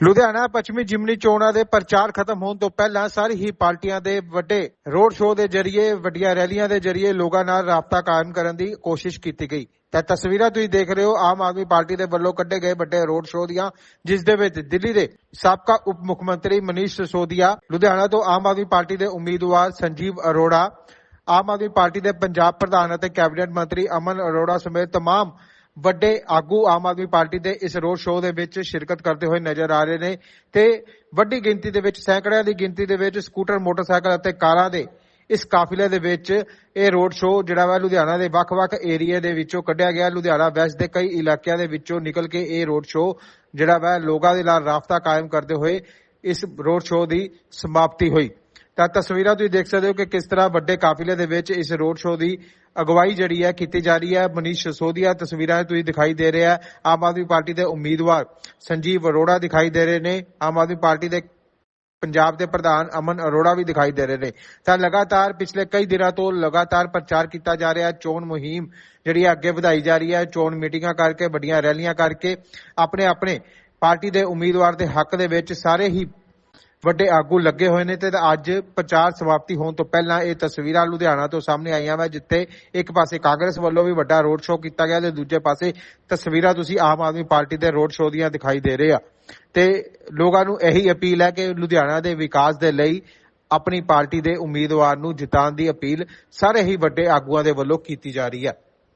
ਲੁਧਿਆਣਾ ਪੱਛਮੀ ਜਿਮਨੀ ਚੋਣਾਂ ਦੇ ਪ੍ਰਚਾਰ ਖਤਮ ਹੋਣ ਤੋਂ ਪਹਿਲਾਂ ਸਾਰੀ ਹੀ ਪਾਰਟੀਆਂ ਦੇ ਵੱਡੇ ਰੋਡ ਸ਼ੋਅ ਦੇ ਜ਼ਰੀਏ ਵੱਡੀਆਂ ਰੈਲੀਆਂ ਦੇ ਜ਼ਰੀਏ ਲੋਕਾਂ ਨਾਲ ਰਾਬਤਾ ਕਾਇਮ ਕਰਨ ਦੀ ਕੋਸ਼ਿਸ਼ ਕੀਤੀ ਗਈ ਤਾਂ ਤਸਵੀਰਾਂ ਤੁਸੀਂ ਦੇਖ ਰਹੇ ਹੋ ਆਮ ਆਦਮੀ ਪਾਰਟੀ ਦੇ ਵੱਲੋਂ ਕੱਢੇ ਗਏ ਵੱਡੇ ਰੋਡ ਸ਼ੋਅ ਦੀਆਂ ਜਿਸ ਦੇ ਵਿੱਚ ਦਿੱਲੀ ਦੇ ਸਾਬਕਾ ਉਪ ਮੁੱਖ ਮੰਤਰੀ ਮਨੀਸ਼ ਸਿਸੋਦੀਆ ਲੁਧਿਆਣਾ ਤੋਂ ਆਮ ਆਦਮੀ ਪਾਰਟੀ ਦੇ ਉਮੀਦਵਾਰ ਸੰਜੀਵ ਅਰੋੜਾ ਆਮ ਆਦਮੀ ਪਾਰਟੀ ਦੇ ਪੰਜਾਬ ਪ੍ਰਧਾਨ ਅਤੇ ਕੈਬਨਿਟ ਮੰਤਰੀ ਅਮਨ ਅਰੋੜਾ ਸਮੇਤ तमाम ਵੱਡੇ ਆਗੂ ਆਮ ਆਦਮੀ ਪਾਰਟੀ ਦੇ ਇਸ ਰੋਡ ਸ਼ੋਅ ਦੇ ਵਿੱਚ ਸ਼ਿਰਕਤ ਕਰਦੇ ਹੋਏ ਨਜ਼ਰ ਆ ਰਹੇ ਨੇ ਤੇ ਵੱਡੀ ਗਿਣਤੀ ਦੇ ਵਿੱਚ, ਸੈਂਕੜਿਆਂ ਦੀ ਗਿਣਤੀ ਦੇ ਵਿੱਚ ਸਕੂਟਰ, ਮੋਟਰਸਾਈਕਲ ਅਤੇ ਕਾਰਾਂ ਦੇ ਇਸ ਕਾਫਿਲੇ ਦੇ ਵਿੱਚ ਇਹ ਰੋਡ ਸ਼ੋਅ ਜਿਹੜਾ ਵਾ ਲੁਧਿਆਣਾ ਦੇ ਵੱਖ-ਵੱਖ ਏਰੀਆ ਦੇ ਵਿੱਚੋਂ ਕੱਢਿਆ ਗਿਆ। ਲੁਧਿਆਣਾ ਵੈਸਟ ਦੇ ਕਈ ਇਲਾਕਿਆਂ ਦੇ ਵਿੱਚੋਂ ਨਿਕਲ ਕੇ ਇਹ ਰੋਡ ਸ਼ੋਅ ਜਿਹੜਾ ਵਾ ਲੋਕਾਂ ਦੇ ਨਾਲ ਰਾਬਤਾ ਕਾਇਮ ਕਰਦੇ ਹੋਏ ਇਸ ਰੋਡ ਸ਼ੋਅ ਦੀ ਸਮਾਪਤੀ ਹੋਈ। ਤਾਂ ਤਸਵੀਰਾਂ ਤੁਸੀਂ ਦੇਖ ਸਕਦੇ ਹੋ ਕਿ ਕਿਸ ਤਰ੍ਹਾਂ ਵੱਡੇ ਕਾਫਿਲੇ ਦੇ ਵਿੱਚ ਇਸ ਰੋਡ ਸ਼ੋਅ ਦੀ ਅਗਵਾਈ ਜਿਹੜੀ ਹੈ ਕੀਤੀ ਜਾ ਰਹੀ ਹੈ। ਮਨੀਸ਼ ਸਿਸੋਦੀਆ, ਤਸਵੀਰਾਂ ਤੁਸੀਂ ਦਿਖਾਈ ਦੇ ਰਿਹਾ ਆਮ ਆਦਮੀ ਪਾਰਟੀ ਦੇ ਉਮੀਦਵਾਰ ਸੰਜੀਵ ਅਰੋੜਾ ਦਿਖਾਈ ਦੇ ਰਹੇ ਨੇ। ਆਮ ਆਦਮੀ ਪਾਰਟੀ ਦੇ ਪੰਜਾਬ ਦੇ ਪ੍ਰਧਾਨ ਅਮਨ ਅਰੋੜਾ ਵੀ ਦਿਖਾਈ ਦੇ ਰਹੇ ਨੇ। ਤਾਂ ਲਗਾਤਾਰ ਪਿਛਲੇ ਕਈ ਦਿਨਾਂ ਤੋਂ ਲਗਾਤਾਰ ਪ੍ਰਚਾਰ ਕੀਤਾ ਜਾ ਰਿਹਾ। ਹੈ ਚੋਣ ਮੁਹਿੰਮ ਜਿਹੜੀ ਹੈ ਅੱਗੇ ਵਧਾਈ ਜਾ ਰਹੀ ਹੈ। ਚੋਣ ਮੀਟਿੰਗਾਂ ਕਰਕੇ, ਵੱਡੀਆਂ ਰੈਲੀਆਂ ਕਰਕੇ ਆਪਣੇ ਆਪਣੇ ਪਾਰਟੀ ਦੇ ਉਮੀਦਵਾਰ ਦੇ ਹੱਕ ਦੇ ਵਿੱਚ ਸਾਰੇ ਹੀ ਵੱਡੇ ਆਗੂ ਲੱਗੇ ਹੋਏ ਨੇ ਤੇ ਅੱਜ ਪ੍ਰਚਾਰ ਸਮਾਪਤੀ ਹੋਣ ਤੋਂ ਪਹਿਲਾਂ ਇਹ ਤਸਵੀਰਾਂ ਲੁਧਿਆਣਾ ਤੋਂ ਸਾਹਮਣੇ ਆਈਆਂ ਵਾ, ਜਿੱਥੇ ਇੱਕ ਪਾਸੇ ਕਾਂਗਰਸ ਵੱਲੋਂ ਵੀ ਵੱਡਾ ਰੋਡ ਸ਼ੋਅ ਕੀਤਾ ਗਿਆ ਤੇ ਦੂਜੇ ਪਾਸੇ ਤਸਵੀਰਾਂ ਤੁਸੀਂ ਆਮ ਆਦਮੀ ਪਾਰਟੀ ਦੇ ਰੋਡ ਸ਼ੋਅ ਦੀਆਂ ਦਿਖਾਈ ਦੇ ਰਹੇ ਆ। ਤੇ ਲੋਕਾਂ ਨੂੰ ਇਹੀ ਅਪੀਲ ਹੈ ਕਿ ਲੁਧਿਆਣਾ ਦੇ ਵਿਕਾਸ ਦੇ ਲਈ ਆਪਣੀ ਪਾਰਟੀ ਦੇ ਉਮੀਦਵਾਰ ਨੂੰ ਜਿਤਾਉਣ ਦੀ ਅਪੀਲ ਸਾਰੇ ਹੀ ਵੱਡੇ ਆਗੂਆਂ ਦੇ ਵੱਲੋਂ ਕੀਤੀ ਜਾ ਰਹੀ ਹੈ